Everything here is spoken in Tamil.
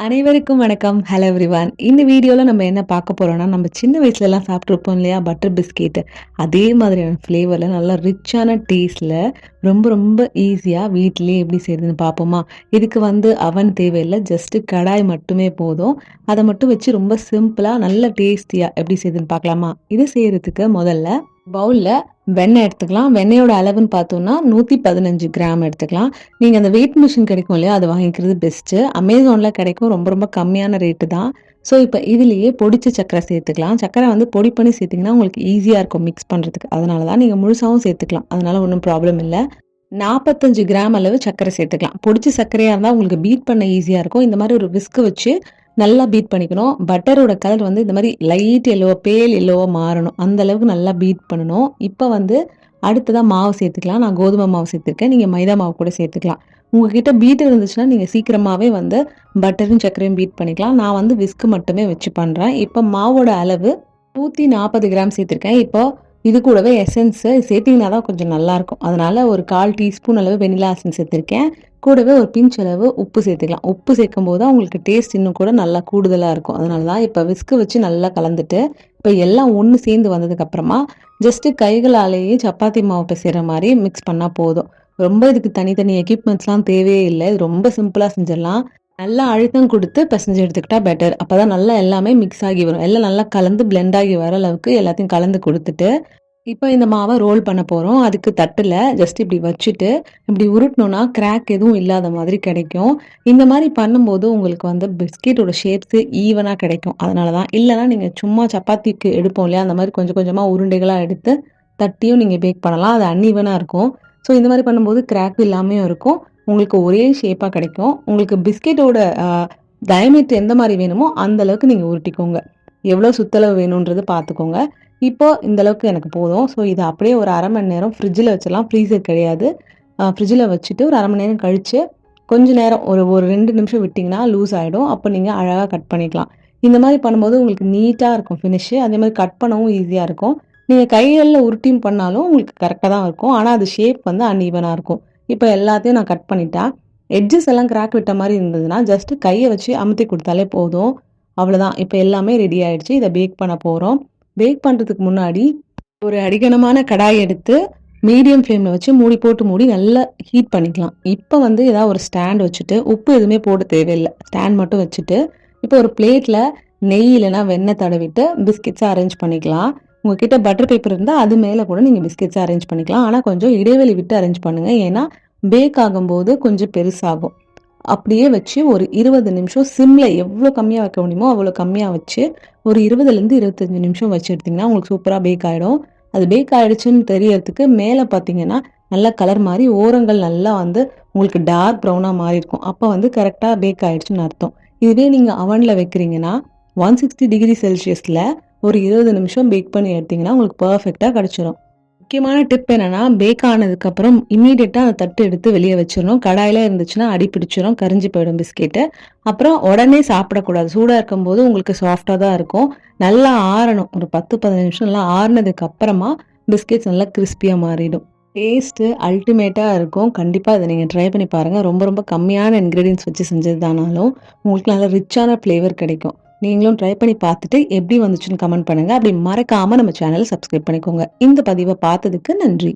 அனைவருக்கும் வணக்கம். ஹலோ எவ்ரிவான் இந்த வீடியோவில் நம்ம என்ன பார்க்க போகிறோம்னா நம்ம சின்ன வயசுலலாம் சாப்பிட்ருப்போம் இல்லையா? பட்டர் பிஸ்கெட் அதே மாதிரியான ஃப்ளேவரில் நல்லா ரிச்சான டேஸ்ட்டில் ரொம்ப ரொம்ப ஈஸியாக வீட்டிலேயே எப்படி செய்யுதுன்னு பார்ப்போமா? இதுக்கு வந்து அவன் தேவையில்லை. ஜஸ்ட்டு கடாய் மட்டுமே போதும். அதை மட்டும் வச்சு ரொம்ப சிம்பிளாக நல்ல டேஸ்டியாக எப்படி செய்யுதுன்னு பார்க்கலாமா? இது செய்கிறதுக்கு முதல்ல பவுலில் வெண்ணெய் எடுத்துக்கலாம். வெண்ணெயோட அளவுன்னு பார்த்தோம்னா நூற்றி பதினஞ்சு கிராம் எடுத்துக்கலாம். நீங்கள் அந்த வெயிட் மிஷின் கிடைக்கும் இல்லையா அது வாங்கிக்கிறது பெஸ்ட்டு அமேசானில் கிடைக்கும். ரொம்ப ரொம்ப கம்மியான ரேட்டு தான். ஸோ இப்போ இதுலேயே பொடிச்ச சக்கரை சேர்த்துக்கலாம். சக்கரை வந்து பொடி பண்ணி சேர்த்திங்கன்னா உங்களுக்கு ஈஸியாக இருக்கும் மிக்ஸ் பண்ணுறதுக்கு அதனால தான் நீங்கள் முழுசாகவும் சேர்த்துக்கலாம். அதனால் ஒன்றும் ப்ராப்ளம் இல்லை. நாற்பத்தஞ்சு கிராம் அளவு சக்கரை சேர்த்துக்கலாம். பொடிச்ச சர்க்கரையாக இருந்தால் உங்களுக்கு பீட் பண்ண ஈஸியாக இருக்கும். இந்த மாதிரி ஒரு விஸ்க்கு வச்சு நல்லா பீட் பண்ணிக்கணும். பட்டரோட கலர் வந்து இந்த மாதிரி லைட் எல்லோவோ பேல் எல்லோவோ மாறணும். அந்த அளவுக்கு நல்லா பீட் பண்ணணும். இப்போ வந்து அடுத்ததாக மாவு சேர்த்துக்கலாம். நான் கோதுமை மாவு சேர்த்துருக்கேன். நீங்கள் மைதா மாவு கூட சேர்த்துக்கலாம். உங்ககிட்ட பீட்டர் இருந்துச்சுன்னா நீங்கள் சீக்கிரமாகவே வந்து பட்டரும் சர்க்கரையும் பீட் பண்ணிக்கலாம். நான் வந்து விஸ்க்கு மட்டுமே வச்சு பண்ணுறேன் இப்போ மாவோட அளவு நூற்றி நாற்பது கிராம் சேர்த்துருக்கேன். இப்போ இது கூடவே எசன்ஸு சேர்த்திங்கன்னா தான் கொஞ்சம் நல்லாயிருக்கும் அதனால் ஒரு கால் டீஸ்பூன் அளவு வெனிலா எசன்ஸ் சேர்த்துருக்கேன். கூடவே ஒரு பிஞ்ச் அளவு உப்பு சேர்த்துக்கலாம். உப்பு சேர்க்கும் போது அவங்களுக்கு டேஸ்ட் இன்னும் கூட நல்லா கூடுதலாக இருக்கும். அதனால தான் இப்போ விஸ்கு வச்சு நல்லா கலந்துட்டு இப்போ எல்லாம் ஒன்று சேர்ந்து வந்ததுக்கப்புறமா ஜஸ்ட்டு கைகளாலேயே சப்பாத்தி மாவு பிசைகிற மாதிரி மிக்ஸ் பண்ணால் போதும். ரொம்ப இதுக்கு தனித்தனி எக்யூப்மெண்ட்ஸ்லாம் தேவையே இல்லை. இது ரொம்ப சிம்பிளாக செஞ்சிடலாம். நல்லா அழுத்தம் கொடுத்து பிசைஞ்சு எடுத்துக்கிட்டா பெட்டர் அப்போ தான் நல்லா எல்லாமே மிக்ஸ் ஆகி வரும். எல்லாம் நல்லா கலந்து பிளெண்ட் ஆகி வர அளவுக்கு எல்லாத்தையும் கலந்து கொடுத்துட்டு இப்போ இந்த மாவை ரோல் பண்ண போகிறோம் அதுக்கு தட்டில் ஜஸ்ட் இப்படி வச்சுட்டு இப்படி உருட்டணும்னா கிராக் எதுவும் இல்லாத மாதிரி கிடைக்கும். இந்த மாதிரி பண்ணும்போது உங்களுக்கு வந்து பிஸ்கெட்டோட ஷேப்ஸு ஈவனாக கிடைக்கும். அதனால தான் இல்லைனா நீங்கள் சும்மா சப்பாத்திக்கு எடுப்போம் இல்லையா? அந்த மாதிரி கொஞ்சம் கொஞ்சமாக உருண்டைகளாக எடுத்து தட்டியும் நீங்கள் பேக் பண்ணலாம். அது அன்ஈவனாக இருக்கும். ஸோ இந்த மாதிரி பண்ணும்போது கிராக் இல்லாமையும் இருக்கும். உங்களுக்கு ஒரே ஷேப்பாக கிடைக்கும். உங்களுக்கு பிஸ்கெட்டோட டயமீட்டர் எந்த மாதிரி வேணுமோ அந்த அளவுக்கு நீங்கள் உருட்டிக்கோங்க. எவ்வளோ சுத்தளவு வேணுன்றது பார்த்துக்கோங்க இப்போ இந்த அளவுக்கு எனக்கு போதும். ஸோ இது அப்படியே ஒரு அரை மணி நேரம் ஃப்ரிட்ஜில் வச்சிடலாம். ஃப்ரீசர் கிடையாது. ஃப்ரிட்ஜில் வச்சுட்டு ஒரு அரை மணி நேரம் கழித்து கொஞ்சம் நேரம் ஒரு ஒரு ரெண்டு நிமிஷம் விட்டிங்கன்னா லூஸ் ஆகிடும் அப்போ நீங்கள் அழகாக கட் பண்ணிக்கலாம். இந்த மாதிரி பண்ணும்போது உங்களுக்கு நீட்டாக இருக்கும் ஃபினிஷு அதே மாதிரி கட் பண்ணவும் ஈஸியாக இருக்கும். நீங்கள் கைகளில் உருட்டியும் பண்ணாலும் உங்களுக்கு கரெக்டாக தான் இருக்கும். ஆனால் அது ஷேப் வந்து அன்ஈவனாக இருக்கும். இப்போ எல்லாத்தையும் நான் கட் பண்ணிட்டேன். எட்ஜஸ் எல்லாம் கிராக் விட்ட மாதிரி இருந்ததுன்னா ஜஸ்ட்டு கையை வச்சு அமுத்தி கொடுத்தாலே போதும். அவ்வளோதான் இப்போ எல்லாமே ரெடி ஆயிடுச்சு. இதை பேக் பண்ண போகிறோம் பேக் பண்ணுறதுக்கு முன்னாடி ஒரு அடிகனமான கடாய் எடுத்து மீடியம் ஃப்ளேமில் வச்சு மூடி போட்டு மூடி நல்லா ஹீட் பண்ணிக்கலாம். இப்போ வந்து ஏதாவது ஒரு ஸ்டாண்ட் வச்சுட்டு உப்பு எதுவுமே போட தேவையில்லை. ஸ்டாண்ட் மட்டும் வச்சுட்டு இப்போ ஒரு பிளேட்டில் நெய் இல்லைனா வெண்ணெய் தடவிட்டு பிஸ்கெட்ஸை அரேஞ்ச் பண்ணிக்கலாம். உங்ககிட்ட பட்டர் பேப்பர் இருந்தால் அது மேலே கூட நீங்கள் பிஸ்கெட்ஸை அரேஞ்ச் பண்ணிக்கலாம். ஆனால் கொஞ்சம் இடைவெளி விட்டு அரேஞ்ச் பண்ணுங்கள் ஏன்னா பேக் ஆகும்போது கொஞ்சம் பெருசாகும். அப்படியே வச்சு ஒரு இருபது நிமிஷம் சிம்மில் எவ்வளோ கம்மியாக வைக்க முடியுமோ அவ்வளோ கம்மியாக வச்சு ஒரு இருபதுலேருந்து இருபத்தஞ்சி நிமிஷம் வச்சு எடுத்திங்கன்னா உங்களுக்கு சூப்பராக பேக் ஆகிடும் அது பேக் ஆகிடுச்சுன்னு தெரியறதுக்கு மேலே பார்த்தீங்கன்னா நல்லா கலர் மாதிரி ஓரங்கள் நல்லா வந்து உங்களுக்கு டார்க் ப்ரௌனாக மாறி இருக்கும். அப்போ வந்து கரெக்டாக பேக் ஆகிடுச்சுன்னு அர்த்தம். இதுவே நீங்கள் அவனில் வைக்கிறீங்கன்னா ஒன் சிக்ஸ்டி டிகிரி செல்சியஸில் ஒரு இருபது நிமிஷம் பேக் பண்ணி எடுத்திங்கன்னா உங்களுக்கு பர்ஃபெக்டாக கிடச்சிரும். முக்கியமான டிப் என்னன்னா பேக் ஆனதுக்கப்புறம் இம்மீடியட்டாக அந்த தட்டு எடுத்து வெளியே வச்சிடணும். கடாயில் இருந்துச்சுன்னா அடி பிடிச்சிடும் கரிஞ்சு போயிடும் பிஸ்கெட்டு அப்புறம் உடனே சாப்பிடக்கூடாது. சூடாக இருக்கும்போது உங்களுக்கு சாஃப்டாக தான் இருக்கும். நல்லா ஆறணும். ஒரு பத்து பதினஞ்சு நிமிஷம் நல்லா ஆறுனதுக்கு அப்புறமா பிஸ்கெட்ஸ் நல்லா கிறிஸ்பியாக மாறிடும். டேஸ்ட்டு அல்டிமேட்டாக இருக்கும். கண்டிப்பாக இதை நீங்கள் ட்ரை பண்ணி பாருங்கள் ரொம்ப ரொம்ப கம்மியான இன்க்ரீடியன்ஸ் வச்சு செஞ்சது தானாலும் உங்களுக்கு நல்லா ரிச்சான ஃப்ளேவர் கிடைக்கும். நீங்களும் ட்ரை பண்ணி பார்த்துட்டு எப்படி வந்துச்சுன்னு கமெண்ட் பண்ணுங்கள் அப்படி மறக்காமல் நம்ம சேனலை சப்ஸ்கிரைப் பண்ணிக்கோங்க. இந்த பதிவை பார்த்ததுக்கு நன்றி.